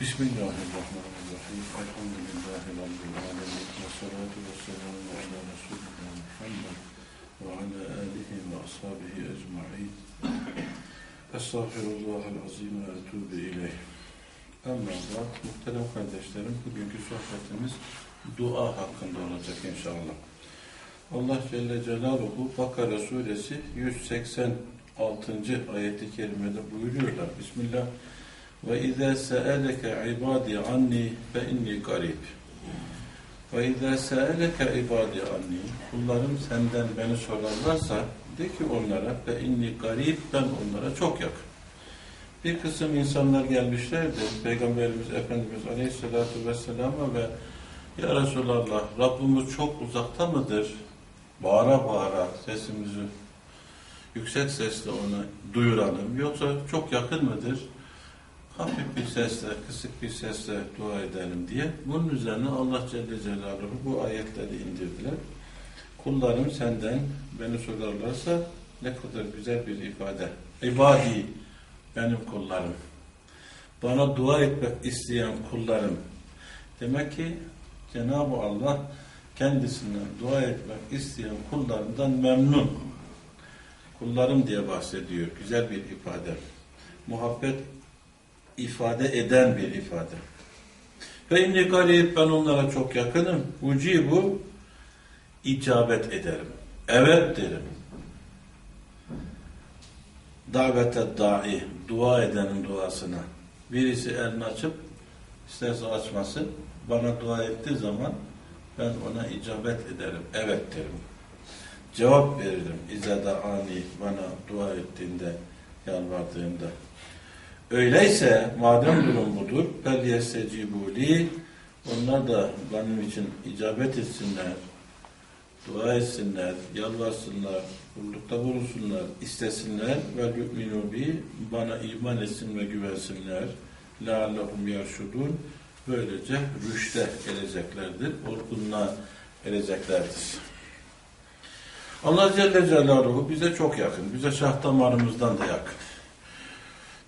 Bismillahirrahmanirrahim. Elhamdülillahi Rabbil alemin. Ve salatu ve selamu ala Resulullah Muhammed ve ala alihi ve ashabihi ecma'in. Estağfirullahal azim ve etubu ileyh. Amma ba'd. Muhterem kardeşlerim, bugünkü sohbetimiz dua hakkında olacak inşallah. Allah Celle Celaluhu Bakara suresi 186. ayeti kerimede buyuruyorlar. Bismillahirrahmanirrahim. Ve izâ se'eleke ibâdi anni fe inni garib. Ve izâ se'eleke ibâdi anni kullarım senden beni sorarlarsa de ki onlara fe inni garib ben onlara çok yakın. Bir kısım insanlar gelmişlerdi. Peygamberimiz Efendimiz Aleyhisselatü Vesselam'a ve Ya Resulallah Rabbimiz çok uzakta mıdır? Bağıra bağıra sesimizi yüksek sesle ona duyuralım. Yoksa çok yakın mıdır? Hafif bir sesle, kısık bir sesle dua edelim diye. Bunun üzerine Allah Celle Celaluhu bu ayetleri indirdiler. Kullarım senden beni sorarlarsa ne kadar güzel bir ifade. İbadi benim kullarım. Bana dua etmek isteyen kullarım. Demek ki Cenab-ı Allah kendisinden dua etmek isteyen kullarından memnun. Kullarım diye bahsediyor. Güzel bir ifade. Muhabbet ifade eden bir ifade. Ve inni garip ben onlara çok yakınım. Ucibu icabet ederim. Evet derim. Davete da'i, dua edenin duasına. Birisi elini açıp isterse açmasın. Bana dua ettiği zaman ben ona icabet ederim. Evet derim. Cevap veririm. İzada ani bana dua ettiğinde, yalvardığında. Öyleyse madem durum budur, fel yestecibuli onlar da benim için icabet etsinler, dua etsinler, yalvarsınlar, kullukta bulunsunlar, istesinler ve yu'minu bi bana iman etsin ve güvensinler. La Allahum yarşudun. Böylece rüşte ereceklerdir, olgunluğa ereceklerdir. Allah Celle Celaluhu bize çok yakın, bize şah damarımızdan da yakın.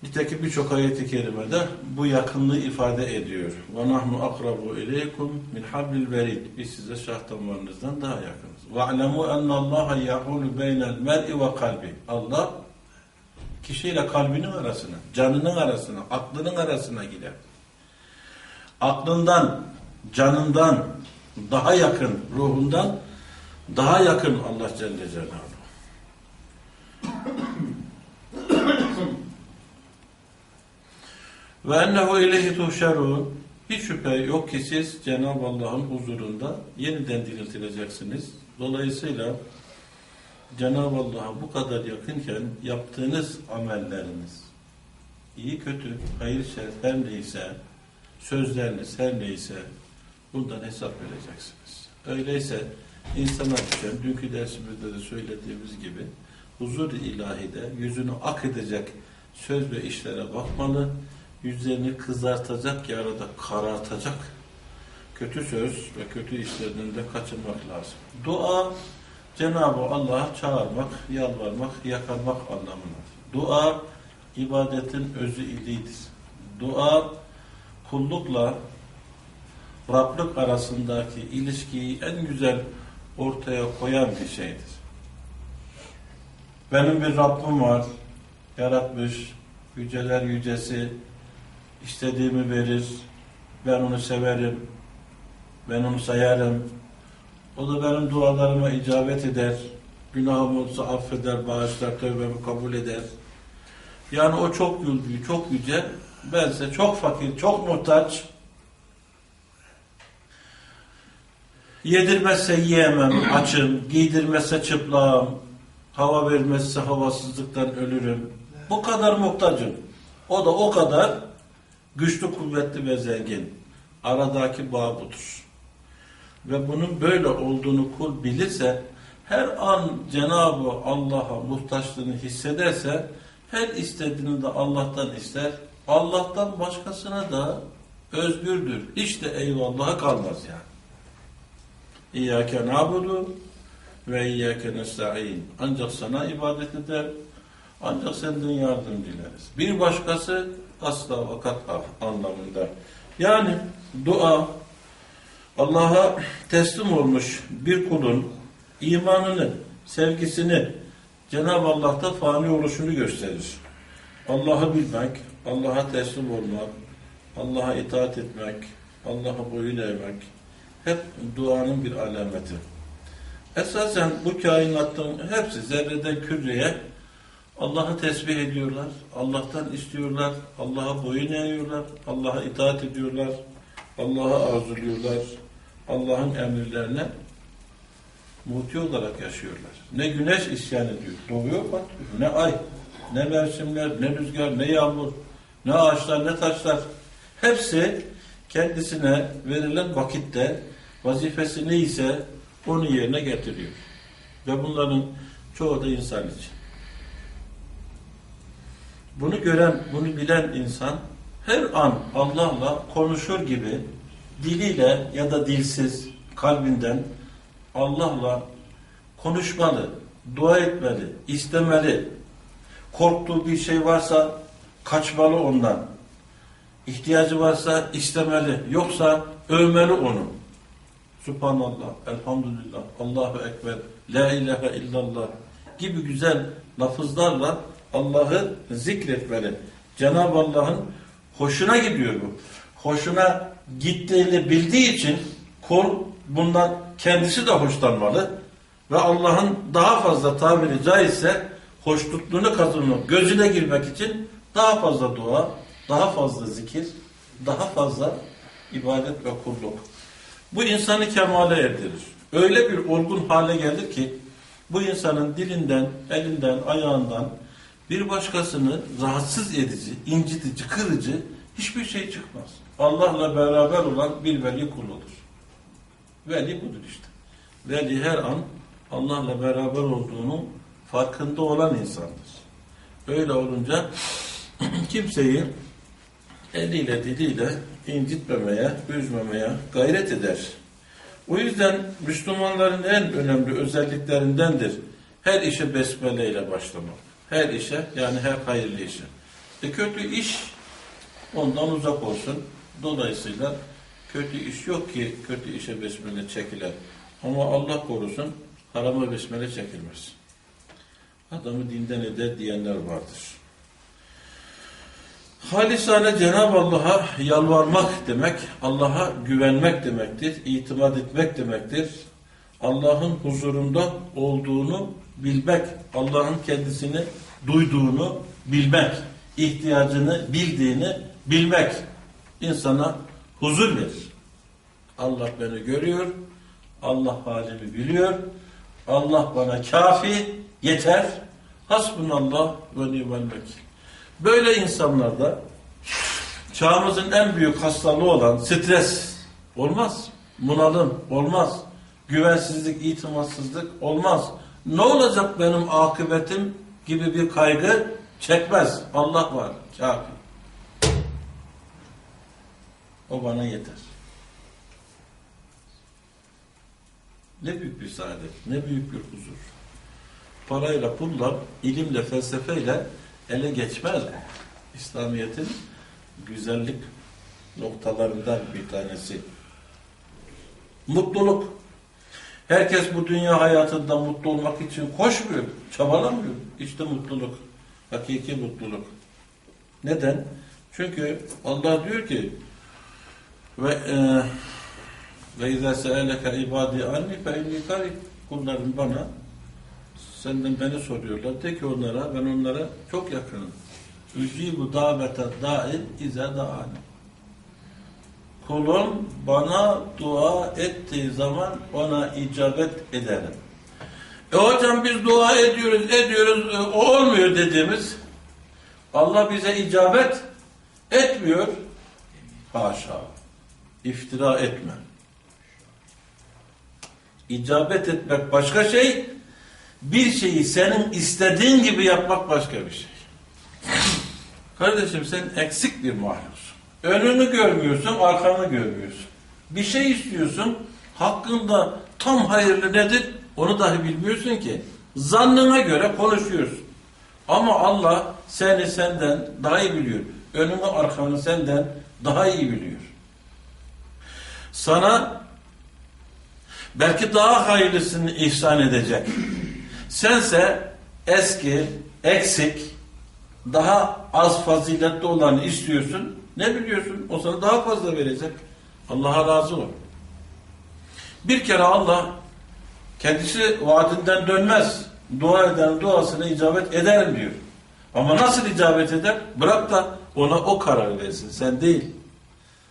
Nitekim birçok ayeti kerimede bu yakınlığı ifade ediyor. وَنَحْنُ أَقْرَبُ اِلَيْكُمْ مِنْ حَبْلِ الْوَرِيدِ Biz size şah damarınızdan daha yakınız. وَاعْلَمُوا أَنَّ اللّٰهَ يَحُولُ بَيْنَ الْمَرْءِ وَقَلْبِ Allah kişiyle kalbinin arasına, canının arasına, aklının arasına gider. Aklından, canından daha yakın, ruhundan daha yakın Allah Celle Celaluhu. Ve ennehu ileyhi tuhşerun. Hiç şüphe yok ki siz Cenab-ı Allah'ın huzurunda yeniden diriltileceksiniz. Dolayısıyla Cenab-ı Allah'a bu kadar yakınken yaptığınız amelleriniz, iyi kötü, hayır şer her neyse, sözleriniz her neyse bundan hesap vereceksiniz. Öyleyse insana düşen, dünkü dersimizde de söylediğimiz gibi huzur ilahide yüzünü ak edecek söz ve işlere bakmalı, yüzlerini kızartacak ya da karartacak kötü söz ve kötü işlerden de kaçınmak lazım. Dua Cenab-ı Allah'a çağırmak, yalvarmak, yakarmak anlamındadır. Dua ibadetin özü ilidir. Dua kullukla Rablık arasındaki ilişkiyi en güzel ortaya koyan bir şeydir. Benim bir Rabbim var, yaratmış, yüceler yücesi, istediğimi verir, ben onu severim, ben onu sayarım, o da benim dualarıma icabet eder, günahım olsa affeder, bağışlar, tövbemi kabul eder. Yani o çok büyük, çok yüce, bense çok fakir, çok muhtaç, yedirmezse yiyemem, açım, giydirmezse çıplağım, hava vermezse havasızlıktan ölürüm. Bu kadar muhtacım. O da o kadar güçlü, kuvvetli ve zengin. Aradaki bağ budur. Ve bunun böyle olduğunu kul bilirse, her an Cenab-ı Allah'a muhtaçlığını hissederse, her istediğini de Allah'tan ister. Allah'tan başkasına da özgürdür. De eyvallaha kalmaz yani. İyyâke nâbudu ve iyyâke nesta'in. Ancak sana ibadet eder, ancak senden yardım dileriz. Bir başkası asla vakat anlamında. Yani dua Allah'a teslim olmuş bir kulun imanını, sevgisini Cenab-ı Allah'ta fani oluşunu gösterir. Allah'ı bilmek, Allah'a teslim olmak, Allah'a itaat etmek, Allah'a boyun eğmek hep duanın bir alameti. Esasen bu kainatın hepsi zerreden küreye Allah'ı tesbih ediyorlar, Allah'tan istiyorlar, Allah'a boyun eğiyorlar, Allah'a itaat ediyorlar, Allah'a arzuluyorlar, Allah'ın emirlerine muti olarak yaşıyorlar. Ne güneş isyan ediyor, doğuyor batıyor, ne ay, ne mevsimler, ne rüzgar, ne yağmur, ne ağaçlar, ne taşlar. Hepsi kendisine verilen vakitte vazifesi neyse onu yerine getiriyor. Ve bunların çoğu da insan için. Bunu gören, bunu bilen insan her an Allah'la konuşur gibi diliyle ya da dilsiz kalbinden Allah'la konuşmalı, dua etmeli, istemeli. Korktuğu bir şey varsa kaçmalı ondan. İhtiyacı varsa istemeli. Yoksa övmeli onu. Subhanallah, elhamdülillah, Allahu Ekber, La ilahe illallah gibi güzel lafızlarla Allah'ı zikretmeli. Cenab-ı Allah'ın hoşuna gidiyor bu. Hoşuna gittiğini bildiği için kul bundan kendisi de hoşlanmalı ve Allah'ın daha fazla tabiri caizse hoşnutluğunu kazanmak, gözüne girmek için daha fazla dua, daha fazla zikir, daha fazla ibadet ve kulluk. Bu insanı kemale erdirir. Öyle bir olgun hale gelir ki bu insanın dilinden, elinden, ayağından bir başkasını rahatsız edici, incitici, kırıcı hiçbir şey çıkmaz. Allah'la beraber olan bir veli kul olur. Veli budur işte. Veli her an Allah'la beraber olduğunu farkında olan insandır. Öyle olunca kimseyi eliyle diliyle incitmemeye, üzmemeye gayret eder. O yüzden Müslümanların en önemli özelliklerindendir her işe besmele ile başlamak. Her işe yani her hayırlı işe. E kötü iş ondan uzak olsun. Dolayısıyla kötü iş yok ki kötü işe besmele çekiler. Ama Allah korusun harama besmele çekilmez. Adamı dinden eder diyenler vardır. Halisane Cenab-ı Allah'a yalvarmak demek, Allah'a güvenmek demektir, itimat etmek demektir. Allah'ın huzurunda olduğunu bilmek, Allah'ın kendisini duyduğunu bilmek, ihtiyacını bildiğini bilmek insana huzur verir. Allah beni görüyor, Allah halimi biliyor, Allah bana kafi, yeter, hasbunallah ve ni'mel vekil. Böyle insanlarda çağımızın en büyük hastalığı olan stres olmaz, bunalım olmaz, güvensizlik, itimatsızlık olmaz. Ne olacak benim akıbetim gibi bir kaygı çekmez. Allah var, kafi. O bana yeter. Ne büyük bir saadet, ne büyük bir huzur. Parayla, pulla, ilimle, felsefeyle ele geçmez. İslamiyet'in güzellik noktalarından bir tanesi. Mutluluk. Herkes bu dünya hayatında mutlu olmak için koşmuyor, çabalamıyor. İşte mutluluk. Hakiki mutluluk. Neden? Çünkü Allah diyor ki ve e, ve izâ se'eleke ibâdî anni fe inni karib kullarım bana senden beni soruyorlar. De ki onlara ben onlara çok yakınım. Ücibu davete dail ize daani. Kulum bana dua ettiği zaman ona icabet ederim. E hocam biz dua ediyoruz, ediyoruz, e, o olmuyor dediğimiz Allah bize icabet etmiyor. Haşa. İftira etme. İcabet etmek başka şey, bir şeyi senin istediğin gibi yapmak başka bir şey. Kardeşim sen eksik bir mahluksun. Önünü görmüyorsun, arkanı görmüyorsun. Bir şey istiyorsun, hakkında tam hayırlı nedir onu dahi bilmiyorsun ki. Zannına göre konuşuyorsun. Ama Allah seni senden daha iyi biliyor. önünü arkanı senden daha iyi biliyor. Sana belki daha hayırlısını ihsan edecek. Sense eski, eksik, daha az faziletli olanı istiyorsun. Ne biliyorsun? O sana daha fazla verecek. Allah'a razı ol. Bir kere Allah kendisi vaadinden dönmez. Dua eden duasına icabet ederim diyor. Ama nasıl icabet eder? Bırak da ona o karar versin. Sen değil.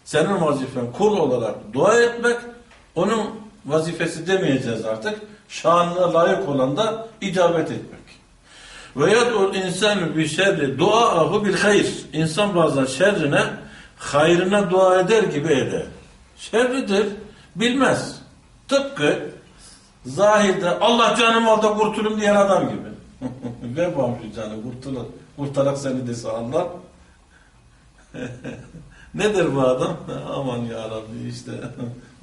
Senin vazifen kul olarak dua etmek, onun vazifesi demeyeceğiz artık. Şanına layık olan da icabet etmek. Ve yad'ul insanu bi şerri duaahu bil hayr. İnsan bazen şerrine hayrına dua eder gibi eder. Şerridir, bilmez. Tıpkı zahirde Allah canımı aldı kurtulum diyen adam gibi. Ver şu canı kurtulur. Kurtarak seni dese Allah. Nedir bu adam? Aman ya Rabbi işte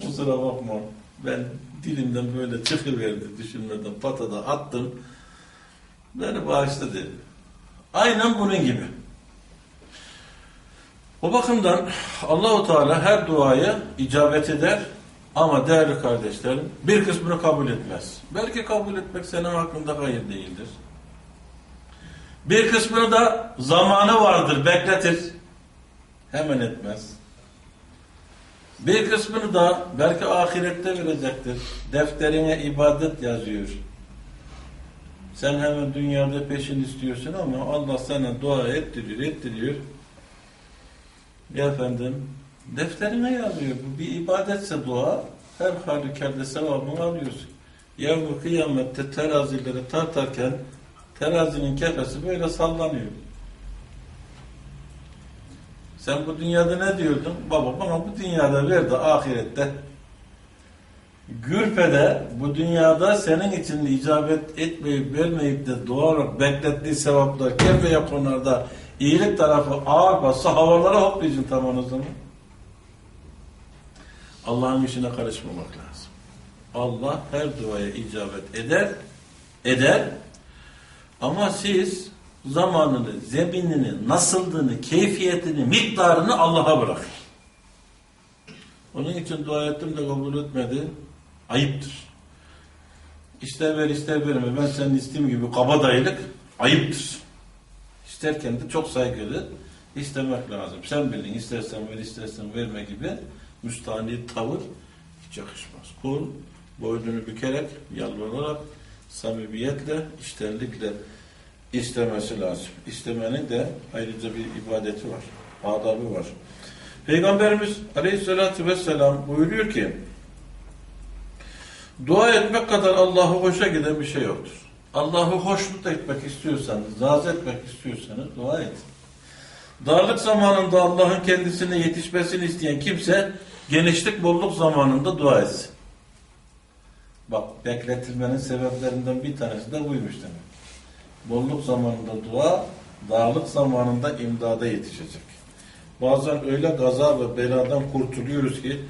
kusura bakma. Ben dilimden böyle çıkıverdi düşünmeden patada attım. Beni bağışla dedi. Aynen bunun gibi. O bakımdan Allahu Teala her duaya icabet eder ama değerli kardeşlerim bir kısmını kabul etmez. Belki kabul etmek senin hakkında hayır değildir. Bir kısmını da zamanı vardır, bekletir. Hemen etmez. Bir kısmını da belki ahirette verecektir. Defterine ibadet yazıyor. Sen hemen dünyada peşin istiyorsun ama Allah sana dua ettiriyor, ettiriyor. Efendim, defterine yazıyor. Bu bir ibadetse dua, her halükarda sevabını alıyorsun. Yavru kıyamette terazileri tartarken terazinin kefesi böyle sallanıyor. Sen bu dünyada ne diyordun? Baba bana bu dünyada ver de ahirette Gürpe'de bu dünyada senin için icabet etmeyip vermeyip de doğarak beklettiği sevaplar kefeye konularda iyilik tarafı ağır bassa havalara hoplayacaksın tamam o zaman. Allah'ın işine karışmamak lazım. Allah her duaya icabet eder, eder ama siz zamanını, zeminini, nasıldığını, keyfiyetini, miktarını Allah'a bırakın. Onun için dua ettim de kabul etmedi. Ayıptır. İster ver ister verme. Ben senin isteğim gibi kabadayılık ayıptır. İsterken de çok saygılı istemek lazım. Sen bilin istersen ver istersen verme gibi müstahni tavır hiç yakışmaz. Kul boynunu bükerek, yalvararak, samimiyetle, iştenlikle istemesi lazım. İstemenin de ayrıca bir ibadeti var. Adabı var. Peygamberimiz Aleyhisselatü Vesselam buyuruyor ki dua etmek kadar Allah'ı hoşa giden bir şey yoktur. Allah'ı hoşnut etmek istiyorsanız, razı etmek istiyorsanız dua et. Darlık zamanında Allah'ın kendisine yetişmesini isteyen kimse genişlik bolluk zamanında dua etsin. Bak bekletilmenin sebeplerinden bir tanesi de buymuş demek. Bolluk zamanında dua, darlık zamanında imdada yetişecek. Bazen öyle gaza ve beladan kurtuluyoruz ki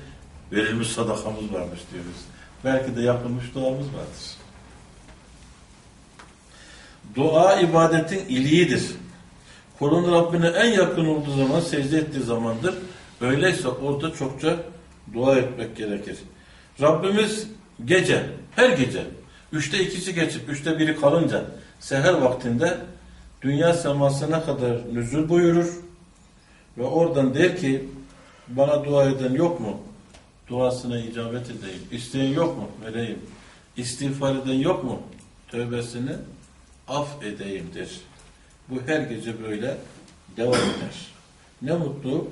verilmiş sadakamız varmış diyoruz. Belki de yapılmış duamız vardır. Dua ibadetin iliğidir. Kulun Rabbine en yakın olduğu zaman secde ettiği zamandır. Öyleyse orada çokça dua etmek gerekir. Rabbimiz gece, her gece, üçte ikisi geçip üçte biri kalınca seher vaktinde dünya semasına kadar nüzul buyurur ve oradan der ki bana dua eden yok mu? Duasına icabet edeyim. İsteyen yok mu? Vereyim. İstiğfar eden yok mu? Tövbesini af edeyimdir. Bu her gece böyle devam eder. Ne mutlu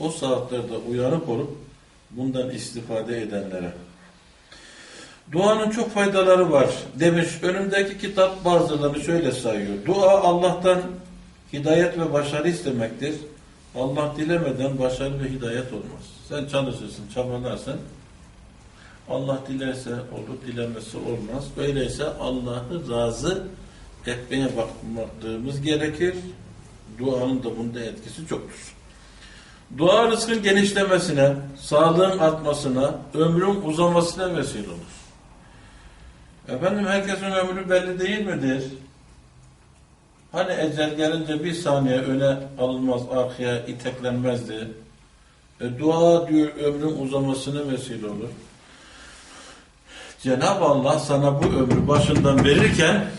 o saatlerde uyanık olup bundan istifade edenlere. Duanın çok faydaları var demiş. Önümdeki kitap bazılarını şöyle sayıyor. Dua Allah'tan hidayet ve başarı istemektir. Allah dilemeden başarı ve hidayet olmaz. Sen çalışırsın, çabalarsın. Allah dilerse olur, dilemezse olmaz. Öyleyse Allah'ı razı etmeye bakmamız gerekir. Duanın da bunda etkisi çoktur. Dua rızkın genişlemesine, sağlığın artmasına, ömrün uzamasına vesile olur. Efendim herkesin ömrü belli değil midir? Hani ecel gelince bir saniye öne alınmaz, arkaya iteklenmezdi. E, dua diyor ömrün uzamasına vesile olur. Cenab-ı Allah sana bu ömrü başından verirken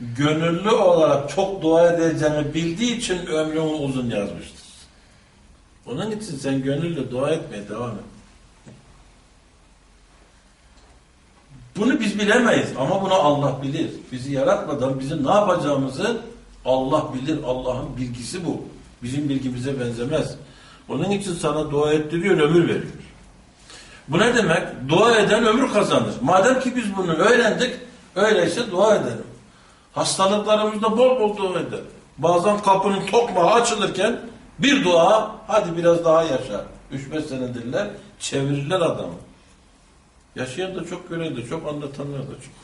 gönüllü olarak çok dua edeceğini bildiği için ömrünü uzun yazmıştır. Onun için sen gönüllü dua etmeye devam et. Bunu biz bilemeyiz ama bunu Allah bilir. Bizi yaratmadan bizim ne yapacağımızı Allah bilir. Allah'ın bilgisi bu. Bizim bilgimize benzemez. Onun için sana dua ettiriyor, ömür veriyor. Bu ne demek? Dua eden ömür kazanır. Madem ki biz bunu öğrendik, öyleyse dua edelim. Hastalıklarımızda bol bol dua edelim. Bazen kapının tokmağı açılırken bir dua, hadi biraz daha yaşa. 3-5 senedirler, çevirirler adamı. Yaşayan da çok, gören de çok, anlatanlar da çok.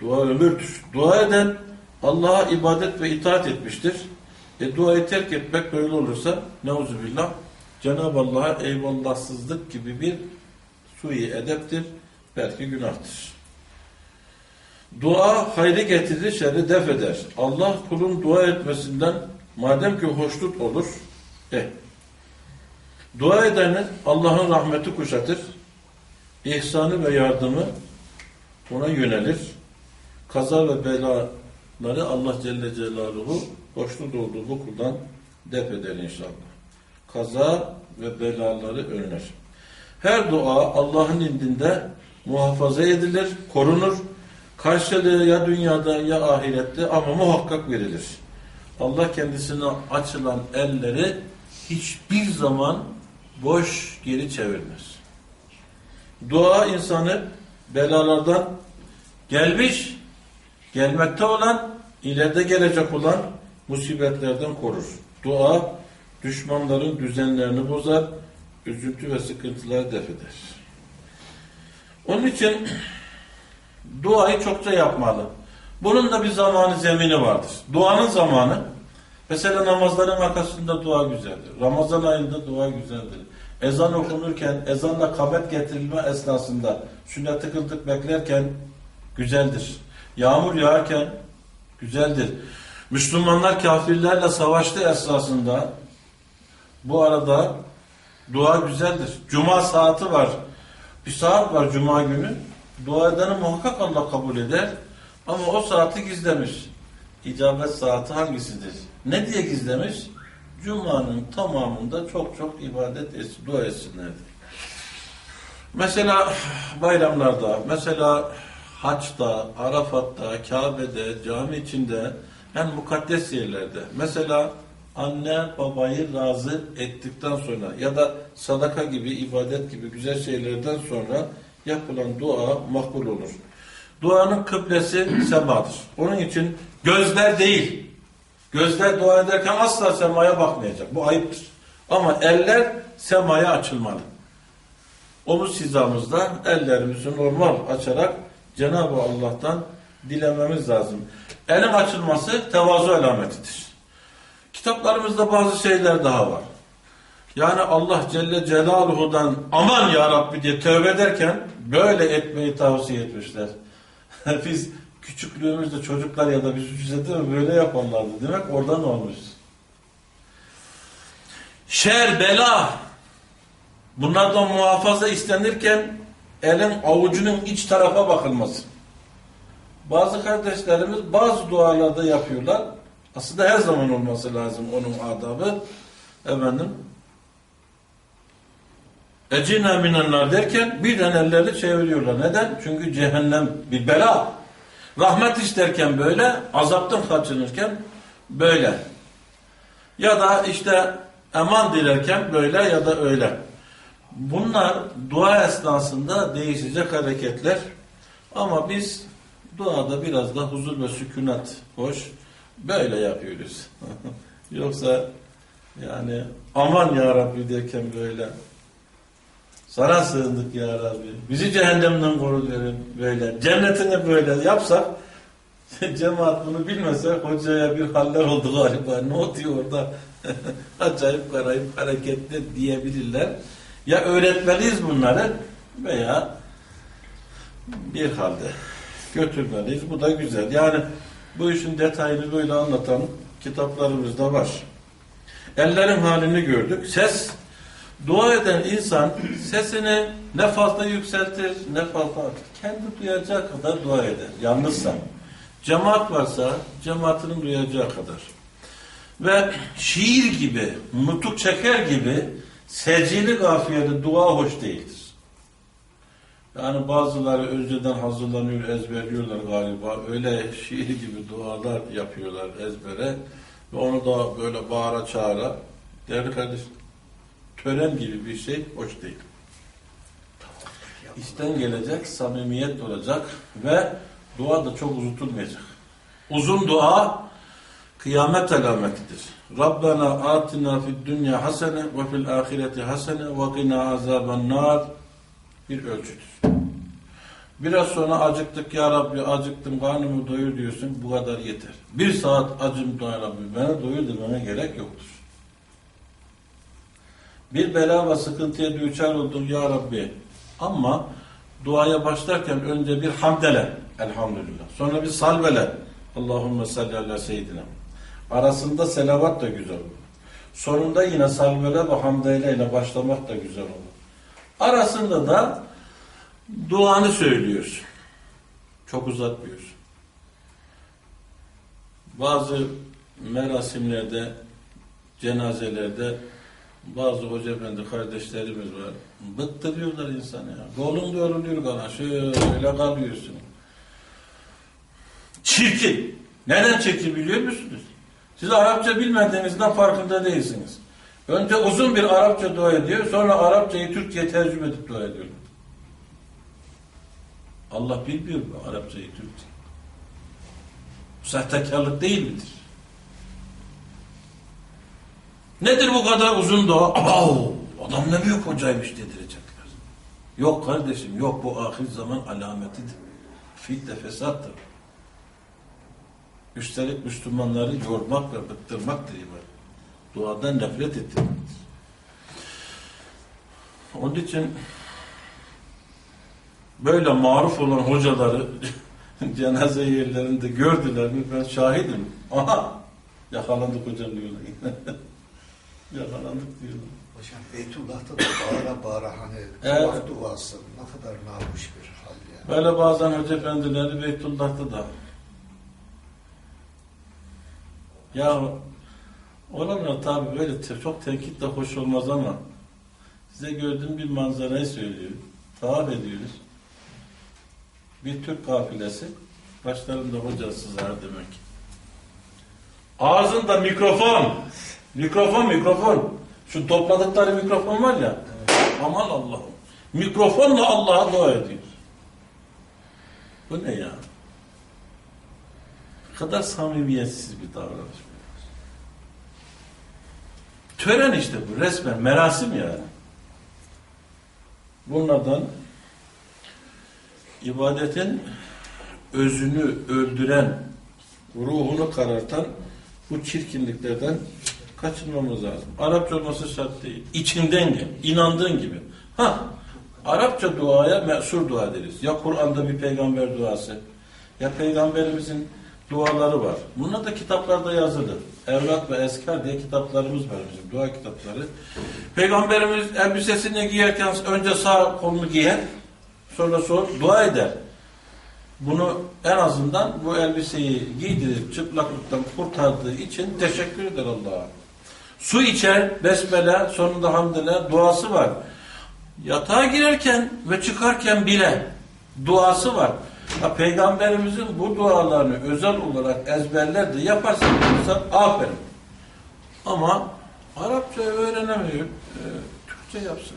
Dua ömürdür. Dua eden Allah'a ibadet ve itaat etmiştir. E duayı terk etmek böyle olursa neuzubillah Cenab-ı Allah'a eyvallahsızlık gibi bir sui edeptir. Belki günahtır. Dua hayrı getirir, şerri def eder. Allah kulun dua etmesinden madem ki hoşnut olur, eh, dua edenler Allah'ın rahmeti kuşatır, ihsanı ve yardımı ona yönelir. Kaza ve belaları Allah Celle Celaluhu hoşnut olduğu kuldan def eder inşallah. Kaza ve belaları önler. Her dua Allah'ın indinde muhafaza edilir, korunur. Karşılığı ya dünyada ya ahirette ama muhakkak verilir. Allah kendisine açılan elleri hiçbir zaman boş geri çevirmez. Dua insanı belalardan gelmiş, gelmekte olan, ileride gelecek olan musibetlerden korur. Dua düşmanların düzenlerini bozar, üzüntü ve sıkıntıları def eder. Onun için duayı çokça yapmalı. Bunun da bir zamanı zemini vardır. Duanın zamanı, mesela namazların arkasında dua güzeldir. Ramazan ayında dua güzeldir. Ezan okunurken, ezanla kamet getirilme esnasında, sünnet kıldık beklerken güzeldir. Yağmur yağarken güzeldir. Müslümanlar kafirlerle savaştığı esnasında bu arada dua güzeldir. Cuma saati var. Bir saat var cuma günü. Dua edeni muhakkak Allah kabul eder. Ama o saati gizlemiş. İcabet saati hangisidir? Ne diye gizlemiş? Cuma'nın tamamında çok çok ibadet etsin, dua etsinler. Mesela bayramlarda, mesela haçta, Arafat'ta, Kabe'de, cami içinde, yani mukaddes yerlerde. Mesela anne babayı razı ettikten sonra ya da sadaka gibi, ibadet gibi güzel şeylerden sonra yapılan dua makbul olur. Duanın kıblesi semadır. Onun için gözler değil. Gözler dua ederken asla semaya bakmayacak. Bu ayıptır. Ama eller semaya açılmalı. Omuz hizamızda ellerimizi normal açarak Cenab-ı Allah'tan dilememiz lazım. Elin açılması tevazu alametidir. Kitaplarımızda bazı şeyler daha var. Yani Allah Celle Celaluhu'dan aman ya Rabbi diye tövbe ederken böyle etmeyi tavsiye etmişler. Biz küçüklüğümüzde çocuklar ya da biz ücreti böyle yapanlardı. Demek oradan olmuş. Şer, bela bunlardan muhafaza istenirken elin avucunun iç tarafa bakılması. Bazı kardeşlerimiz bazı dualarda yapıyorlar. Aslında her zaman olması lazım onun adabı. Efendim Ecina minenler derken birden ellerini çeviriyorlar. Neden? Çünkü cehennem bir bela. Rahmet isterken böyle, azaptan kaçınırken böyle. Ya da işte eman dilerken böyle ya da öyle. Bunlar dua esnasında değişecek hareketler. Ama biz duada biraz da huzur ve sükunat hoş. Böyle yapıyoruz. Yoksa yani aman ya Rabbi derken böyle sana sığındık ya Rabbi. Bizi cehennemden koru derim böyle. Cennetini böyle yapsak cemaat bunu bilmese hocaya bir haller oldu galiba. Ne oluyor orada? Acayip garayip hareketli diyebilirler. Ya öğretmeliyiz bunları veya bir halde götürmeliyiz. Bu da güzel. Yani Bu işin detayını böyle anlatan kitaplarımızda var. Ellerin halini gördük. Ses, dua eden insan sesini ne fazla yükseltir ne fazla. Kendi duyacağı kadar dua eder. Yalnızsa. Cemaat varsa cemaatinin duyacağı kadar. Ve şiir gibi, nutuk çeker gibi secili gafiyede dua hoş değildir. Yani bazıları önceden hazırlanıyor, ezberliyorlar galiba. Öyle şiir gibi dualar yapıyorlar ezbere. Ve onu da böyle bağıra çağıra. Değerli kardeş, tören gibi bir şey hoş değil. İçten gelecek, samimiyet olacak ve dua da çok uzatılmayacak. Uzun dua kıyamet alametidir. Rabbena atina fid dünya hasene ve fil ahireti hasene ve qina azaban nar bir ölçüdür. Biraz sonra acıktık ya Rabbi acıktım karnımı doyur diyorsun bu kadar yeter. Bir saat acım ya Rabbi beni doyur demene gerek yoktur. Bir bela ve sıkıntıya düçar oldun ya Rabbi ama duaya başlarken önce bir hamdele elhamdülillah. Sonra bir salvele Allahümme salli ala seyyidina. Arasında selavat da güzel olur. Sonunda yine salvele ve hamdele ile başlamak da güzel olur. Arasında da duanı söylüyorsun. Çok uzatmıyorsun. Bazı merasimlerde, cenazelerde bazı hoca efendi kardeşlerimiz var. Bıktırıyorlar insanı ya. Kolun yoruluyor kana. Şöyle kalıyorsun. Çirkin. Neden çirkin biliyor musunuz? Siz Arapça bilmediğinizden farkında değilsiniz. Önce uzun bir Arapça dua ediyor, sonra Arapçayı Türkçe'ye tercüme edip dua ediyor. Allah bilmiyor mu Arapçayı Türkçe? Bu sahtekarlık değil midir? Nedir bu kadar uzun dua? Abav! Adam ne büyük hocaymış dedirecekler. Yok kardeşim, yok bu ahir zaman alametidir. Fitne fesattır. Üstelik Müslümanları yormak ve bıktırmaktır ibadet. Duadan nefret ettirmektir. Onun için böyle maruf olan hocaları cenaze yerlerinde gördüler mi ben şahidim. Aha yakalandık hocam diyorlar. yakalandık diyorlar. Hocam Beytullah'ta da bağıra bağıra hani Evet. tavaf duası ne kadar namuş bir hal ya. Böyle bazen hoca efendileri Beytullah'ta da ya olanlar tabi böyle çok tenkit de hoş olmaz ama size gördüğüm bir manzarayı söylüyor. Tavaf ediyoruz. Bir Türk kafilesi başlarında hocasız var demek. Ağzında mikrofon. Mikrofon mikrofon. Şu topladıkları mikrofon var ya. Aman Allah'ım. Mikrofonla Allah'a dua ediyor. Bu ne ya? Kadar samimiyetsiz bir davranış. Tören işte bu resmen merasim yani. Bunlardan ibadetin özünü öldüren, ruhunu karartan bu çirkinliklerden kaçınmamız lazım. Arapça olması şart değil. İçinden gel, inandığın gibi. Ha, Arapça duaya mesur dua deriz. Ya Kur'an'da bir peygamber duası, ya peygamberimizin duaları var. Bunlar da kitaplarda yazılı. Evlat ve Eskar diye kitaplarımız var bizim, dua kitapları. Peygamberimiz elbisesini giyerken önce sağ kolunu giyer, sonra sol dua eder. Bunu en azından bu elbiseyi giydirip çıplaklıktan kurtardığı için teşekkür eder Allah'a. Su içer, besmele, sonunda hamdele duası var. Yatağa girerken ve çıkarken bile duası var. Ha, Peygamberimizin bu dualarını özel olarak ezberler de yaparsa insan aferin. Ama Arapça öğrenemiyor. e, Türkçe yapsın.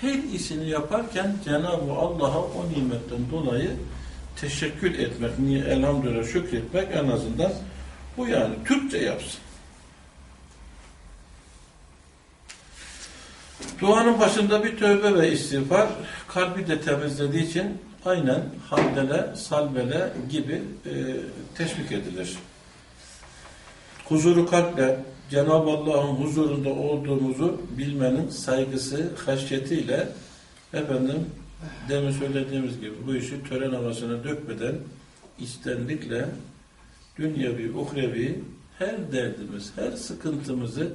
Her işini yaparken Cenab-ı Allah'a o nimetten dolayı teşekkür etmek, niye elhamdülillah şükretmek en azından bu yani Türkçe yapsın. Duanın başında bir tövbe ve istiğfar kalbi de temizlediği için aynen hamdele, salbele gibi e, teşvik edilir. Huzuru kalple Cenab-ı Allah'ın huzurunda olduğumuzu bilmenin saygısı, haşyetiyle efendim demin söylediğimiz gibi bu işi tören havasına dökmeden istenlikle dünyevi, uhrevi her derdimiz, her sıkıntımızı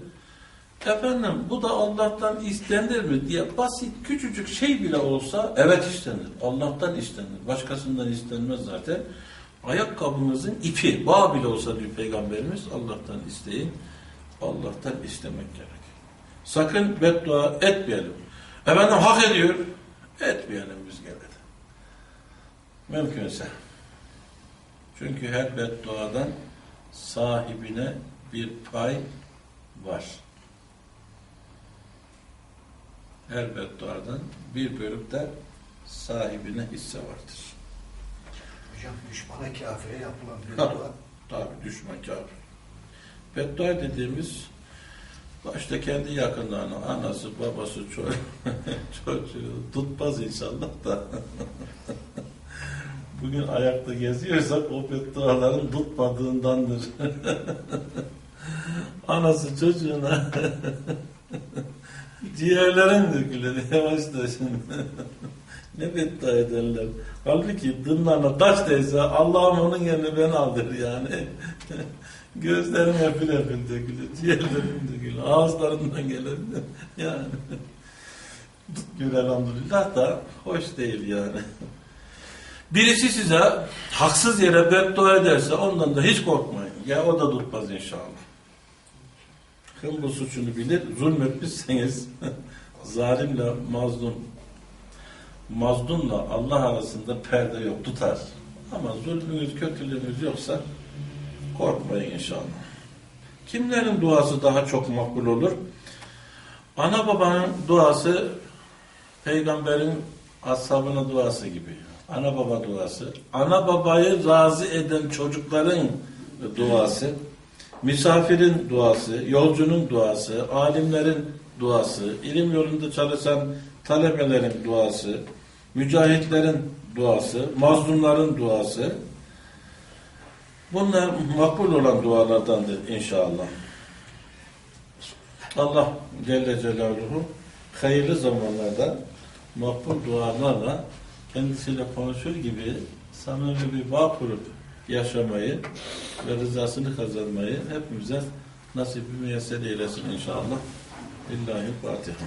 efendim bu da Allah'tan istenir mi diye basit küçücük şey bile olsa evet istenir. Allah'tan istenir. Başkasından istenmez zaten. Ayakkabınızın ipi, bağ bile olsa diyor Peygamberimiz Allah'tan isteyin. Allah'tan istemek gerek. Sakın beddua etmeyelim. Efendim hak ediyor. Etmeyelim biz gene de. Mümkünse. Çünkü her bedduadan sahibine bir pay var. Her bedduadan bir bölümde sahibine hisse vardır. Hocam düşmana kafire yapılan bir Ha. dua. Tabi düşman kafir. Beddua dediğimiz başta kendi yakınlarına, anası, babası, çocuğu, çocuğu tutmaz inşallah da. Bugün ayakta geziyorsak o bedduaların tutmadığındandır. anası çocuğuna ciğerlerin dökülür yavaş da şimdi. ne beddua ederler. Halbuki dınlarına taş değse Allah'ım onun yerine ben aldır yani. Gözlerim efil efil dökülür, ciğerlerim dökülür, ağızlarından gelir. yani. Tutmuyor elhamdülillah da hoş değil yani. Birisi size haksız yere beddua ederse ondan da hiç korkmayın. Ya o da tutmaz inşallah. Kim bu suçunu bilir, zulmetmişseniz zalimle mazlum mazlumla Allah arasında perde yok, tutar. Ama zulmünüz, kötülüğünüz yoksa korkmayın inşallah. Kimlerin duası daha çok makbul olur? Ana babanın duası peygamberin ashabına duası gibi. Ana baba duası. Ana babayı razı eden çocukların duası. Misafirin duası, yolcunun duası, alimlerin duası, ilim yolunda çalışan talebelerin duası, mücahitlerin duası, mazlumların duası. Bunlar makbul olan dualardandır inşallah. Allah Celle Celaluhu hayırlı zamanlarda makbul dualarla kendisiyle konuşur gibi samimi bir bağ kurup yaşamayı ve rızasını kazanmayı hepimize nasip müyesser eylesin inşallah. Lillahi Fatiha.